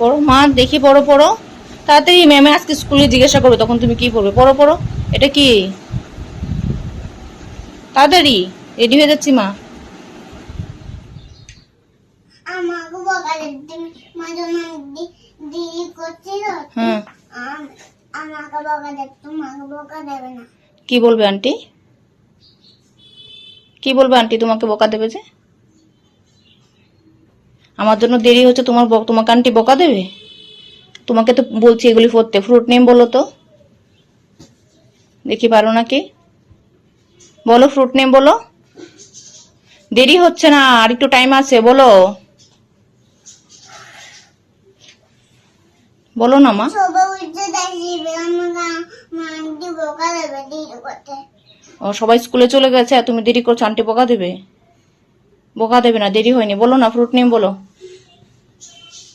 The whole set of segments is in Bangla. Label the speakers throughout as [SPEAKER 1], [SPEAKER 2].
[SPEAKER 1] পড়ো মা দেখি পড়ো পড়ো। তাড়াতাড়ি ম্যামে আজকে স্কুলে জিজ্ঞাসা করবে তখন তুমি কি পড়বে? পড়ো পড়ো। এটা কি? তাড়াতাড়ি। রেডি হয়ে যাচ্ছি মা। হ্যাঁ। কি বলবে আন্টি কি বলবে আন্টি তোমাকে বকা দেবে যে? আমার জন্য দেরি হচ্ছে তোমার তোমাকে আন্টি বকা দেবে? তোমাকে তো বলছি এগুলি পড়তে। ফ্রুট নেম বলো তো। দেখি পারো নাকি? বলো ফ্রুট নেম বলো। দেরি হচ্ছে না আর একটু টাইম আছে বলো। বলো না মা। ও সবাই স্কুলে চলে গেছে আর তুমি দেরি করছ আন্টি বকা দেবে। বকা দেবে না দেরি হয়নি। বলো না ফ্রুট নেম বলো।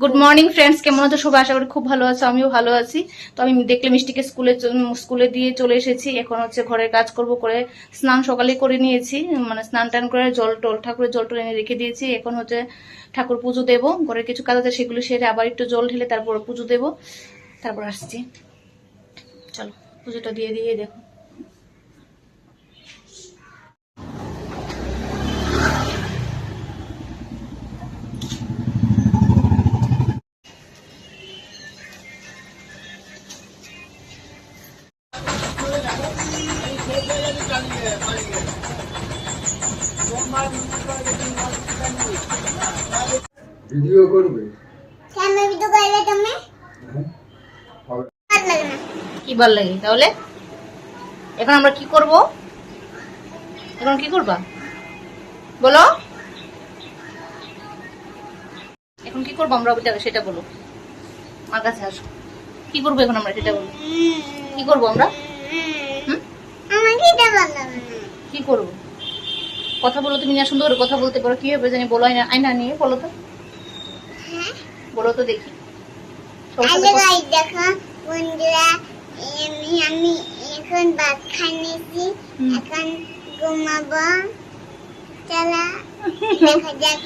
[SPEAKER 1] গুড মর্নিং ফ্রেন্ডস কেমন আছো? সবাই আশা করি খুব ভালো আছো, আমিও ভালো আছি। তো আমি দেখলে মিষ্টিকে স্কুলে স্কুলে দিয়ে চলে এসেছি। এখন হচ্ছে ঘরের কাজ করব করে স্নান সকালে করে নিয়েছি। মানে স্নান টান করে জল টল, ঠাকুরের জল টল এনে রেখে দিয়েছি। এখন হচ্ছে ঠাকুর পুজো দেবো। ঘরের কিছু কাজ আছে, সেগুলো সেরে আবার একটু জল ঢেলে তারপর পুজো দেবো। তারপর আসছি। চলো, পুজোটা দিয়ে দিয়ে দেখো।
[SPEAKER 2] ভিডিও করবে?
[SPEAKER 3] কেন ভিডিও করবে তুমি?
[SPEAKER 2] হ্যাঁ?
[SPEAKER 3] লাগে না।
[SPEAKER 1] কি ভালো লাগে তাহলে? এখন আমরা কি করব? এখন কি করবা? বলো। এখন কি করব আমরা ওইটা সেটা বলো। আমার কাছে আসো। কি করব এখন আমরা সেটা বলো। কি করব আমরা? হুম? কি করব? কথা বলো তুমি না সুন্দর কথা বলতে পারো। কি হবে জানি বলো আয়না আয়না নিয়ে বলো তো।
[SPEAKER 3] হ্যাঁ।
[SPEAKER 1] বলো তো দেখি।
[SPEAKER 3] দেখো বন্ধুরা আমি আমি এখন ভাত খাই নিয়েছি এখন ঘুমাবো। চলা দেখা যাক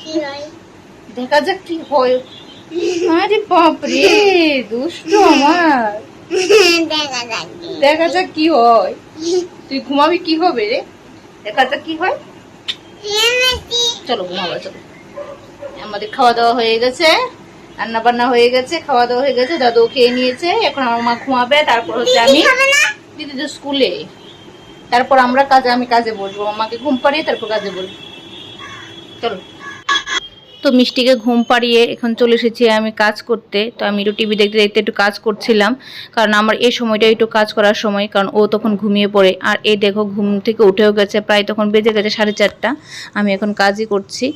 [SPEAKER 3] কি হয়।
[SPEAKER 1] দেখা যাক কি হয়। আরে বাপরে দুষ্ট আমার।
[SPEAKER 3] দেখা যাক কি
[SPEAKER 1] হয়। তুই ঘুমাবি কি হবে রে? দেখা যাক কি হয়। চলো ঘুমাবো চলো। আমাদের খাওয়া দাওয়া হয়ে গেছে রান্না বান্না হয়ে গেছে খাওয়া দাওয়া হয়ে গেছে দাদু খেয়ে নিয়েছে এখন আমার মা ঘুমাবে তারপর হচ্ছে আমি
[SPEAKER 3] দিদি
[SPEAKER 1] তো স্কুলে। তারপর আমরা কাজে আমি কাজে বসবো আমাকে ঘুম পাড়িয়ে তারপর কাজে বলব চলো। তো মিষ্টিকে ঘুম পাড়িয়ে এখন চলে এসেছি আমি কাজ করতে। তো আমি একটু টিভি দেখতে দেখতে একটু কাজ করছিলাম। কারণ আমার এই সময়টা একটু কাজ করার সময় কারণ ও তখন ঘুমিয়ে পড়ে। আর এই দেখো ঘুম থেকে উঠেও গেছে প্রায় তখন বেজে গেছে সাড়ে চারটা। আমি এখন কাজই করছি।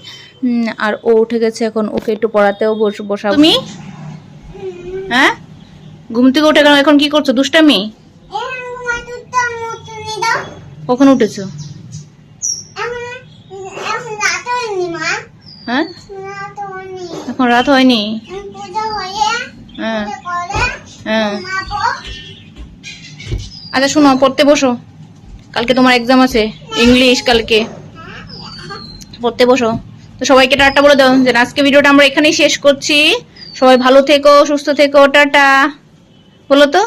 [SPEAKER 1] আর ও উঠে গেছে এখন ওকে একটু পড়াতেও বস বসাবো। তুমি? হ্যাঁ? ঘুম থেকে উঠে গেল এখন কি করছ? দুষ্টামি। কখন উঠেছো
[SPEAKER 3] এখন- এখন রাত হয়নি মা।
[SPEAKER 1] হ্যাঁ? এখন রাত হয়নি।
[SPEAKER 3] হয়ে,
[SPEAKER 1] হ্যাঁ। হ্যাঁ আচ্ছা শোনো পড়তে বসো। কালকে তোমার এক্সাম আছে ইংলিশ কালকে। পড়তে বসো। তো সবাইকে টাটা বলে দাও যে আজকে ভিডিওটা আমরা এখানেই শেষ করছি। সবাই ভালো থেকো সুস্থ থেকো টাটা। বলো তো?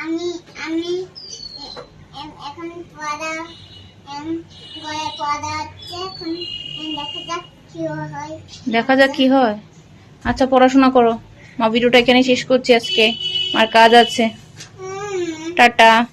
[SPEAKER 3] আমি আমি এ- এ- এখন পড়া এম, পড়া হচ্ছে এখন দেখা যাক কি হয়।
[SPEAKER 1] দেখা যাক কি হয়। আচ্ছা পড়াশোনা করো। মা ভিডিওটা এখানে শেষ করছি আজকে। আমার কাজ আছে। টাটা।